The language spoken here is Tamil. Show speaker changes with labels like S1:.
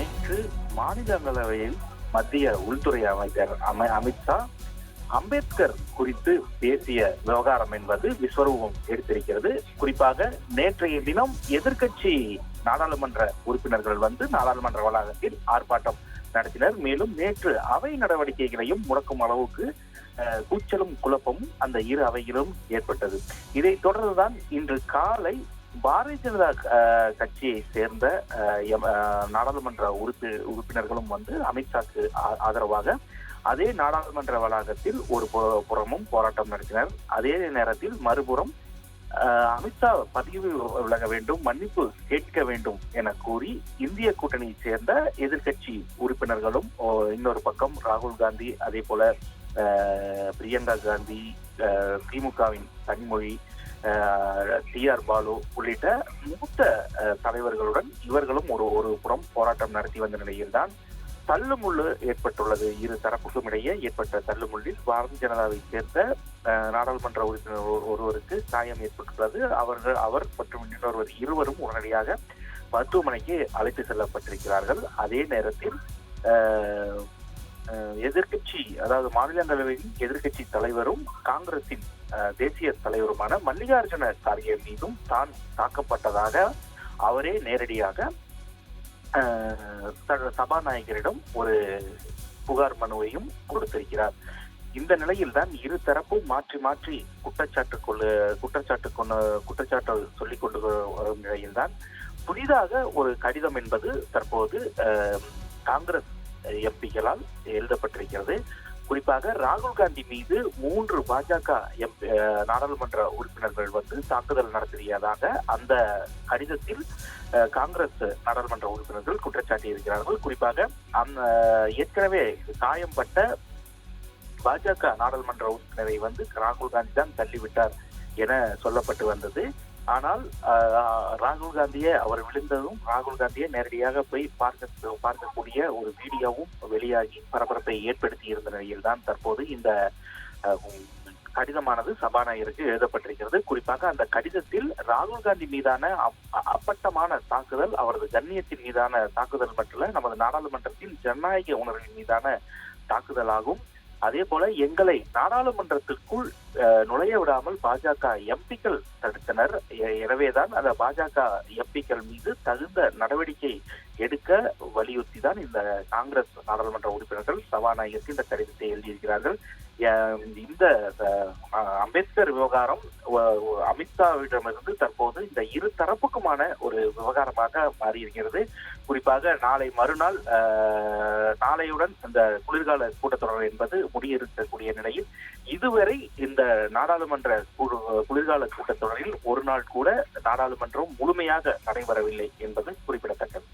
S1: நேற்று மாநிலங்களவையில் மத்திய உள்துறை அமைச்சர் அமை அமித்ஷா அம்பேத்கர் குறித்து பேசிய விவகாரம் என்பது விஸ்வரூபம் எடுத்திருக்கிறது. குறிப்பாக நேற்றைய தினம் எதிர்க்கட்சி நாடாளுமன்ற உறுப்பினர்கள் வந்து நாடாளுமன்ற வளாகத்தில் ஆர்ப்பாட்டம் நடத்தினர். மேலும் நேற்று அவை நடவடிக்கைகளையும் முடக்கும் அளவுக்கு கூச்சலும் குழப்பமும் அந்த இரு அவையிலும் ஏற்பட்டது. இதை தொடர்ந்துதான் இன்று காலை பாரதிய ஜனதா கட்சியை சேர்ந்த நாடாளுமன்ற உறுப்பி உறுப்பினர்களும் வந்து அமித்ஷாக்கு ஆ- ஆதரவாக அதே நாடாளுமன்ற வளாகத்தில் ஒரு புறமும் போராட்டம் நடத்தினர். அதே நேரத்தில் மறுபுறம் அமித்ஷா பதவி விலக வேண்டும் மன்னிப்பு கேட்க வேண்டும் என கூறி இந்திய கூட்டணியை சேர்ந்த எதிர்க்கட்சி உறுப்பினர்களும் ஓ, இன்னொரு பக்கம் ராகுல் காந்தி அதே போல பிரியங்கா காந்தி திமுகவின் கனிமொழி டி ஆர் பாலு உள்ளிட்ட மூத்த தலைவர்களுடன் இவர்களும் ஒரு ஒரு புறம் போராட்டம் நடத்தி வந்த நிலையில்தான் தள்ளுமுள்ளு ஏற்பட்டுள்ளது. இரு தரப்புக்கும் இடையே ஏற்பட்ட தள்ளுமுள்ளில் பாரதிய ஜனதாவை சேர்ந்த நாடாளுமன்ற உறுப்பினர் ஒருவருக்கு காயம் ஏற்பட்டுள்ளது. அவர்கள் அவர் மற்றும் இன்னொருவர் இருவரும் உடனடியாக மருத்துவமனைக்கு அழைத்து செல்லப்பட்டிருக்கிறார்கள். அதே நேரத்தில் எதிர்கட்சி எதிர்க்கட்சி அதாவது மாநிலங்களவையின் எதிர்க்கட்சி தலைவரும் காங்கிரசின் தேசிய தலைவருமான மல்லிகார்ஜுன கார்கே மீதும் தான் தாக்கப்பட்டதாக அவரே நேரடியாக சபாநாயகரிடம் ஒரு புகார் மனுவையும் கொடுத்திருக்கிறார். இந்த நிலையில் தான் இரு தரப்பும் மாற்றி மாற்றி குற்றச்சாட்டு கொள்ளு குற்றச்சாட்டு கொண்டு குற்றச்சாட்டு சொல்லிக் கொண்டு வரும் நிலையில்தான் புதிதாக ஒரு கடிதம் என்பது தற்போது காங்கிரஸ் எம்பிகளால் எழுதப்பட்டிருக்கிறது. குறிப்பாக ராகுல் காந்தி மீது மூன்று பாஜக எம் நாடாளுமன்ற உறுப்பினர்கள் வந்து தாக்குதல் நடத்தியதாக அந்த கடிதத்தில் காங்கிரஸ் நாடாளுமன்ற உறுப்பினர்கள் குற்றச்சாட்டி இருக்கிறார்கள் குறிப்பாக அந்த ஏற்கனவே காயம்பட்ட பாஜக நாடாளுமன்ற உறுப்பினரை வந்து ராகுல் காந்தி தான் தள்ளிவிட்டார் என சொல்லப்பட்டு வந்தது. ஆனால் ராகுல் காந்தியை அவர் விழுந்ததும் ராகுல் காந்தியை நேரடியாக போய் பார்க்க பார்க்கக்கூடிய ஒரு வீடியோவும் வெளியாகி பரபரப்பை ஏற்படுத்தி இருந்த நிலையில்தான் தற்போது இந்த கடிதமானது சபாநாயகருக்கு எழுதப்பட்டிருக்கிறது. குறிப்பாக அந்த கடிதத்தில் ராகுல் காந்தி மீதான அப்- அப்பட்டமான தாக்குதல் அவரது கண்ணியத்தின் மீதான தாக்குதல் மட்டும் நமது நாடாளுமன்றத்தின் ஜனநாயக உணர்வின் மீதான தாக்குதலாகும் அதே போல எங்களை நாடாளுமன்றத்திற்குள் அஹ், நுழைய விடாமல் பாஜக எம்பிக்கள் தடுத்தனர். எனவேதான் அந்த பாஜக எம்பிக்கள் மீது தகுந்த நடவடிக்கை எடுக்க வலியுறுத்தி தான் இந்த காங்கிரஸ் நாடாளுமன்ற உறுப்பினர்கள் சபாநாயகருக்கு இந்த கடிதத்தை எழுதியிருக்கிறார்கள். இந்த அம்பேத்கர் விவகாரம் அமித்ஷாவிடமிருந்து தற்போது இந்த இரு தரப்புக்குமான ஒரு விவகாரமாக மாறியிருக்கிறது. குறிப்பாக நாளை மறுநாள் நாளையுடன் இந்த குளிர்கால கூட்டத்தொடர் என்பது முடியிருக்கக்கூடிய நிலையில் இதுவரை இந்த நாடாளுமன்ற குளிர்கால கூட்டத்தொடரில் ஒரு நாள் கூட நாடாளுமன்றம் முழுமையாக நடைபெறவில்லை என்பது குறிப்பிடத்தக்கது.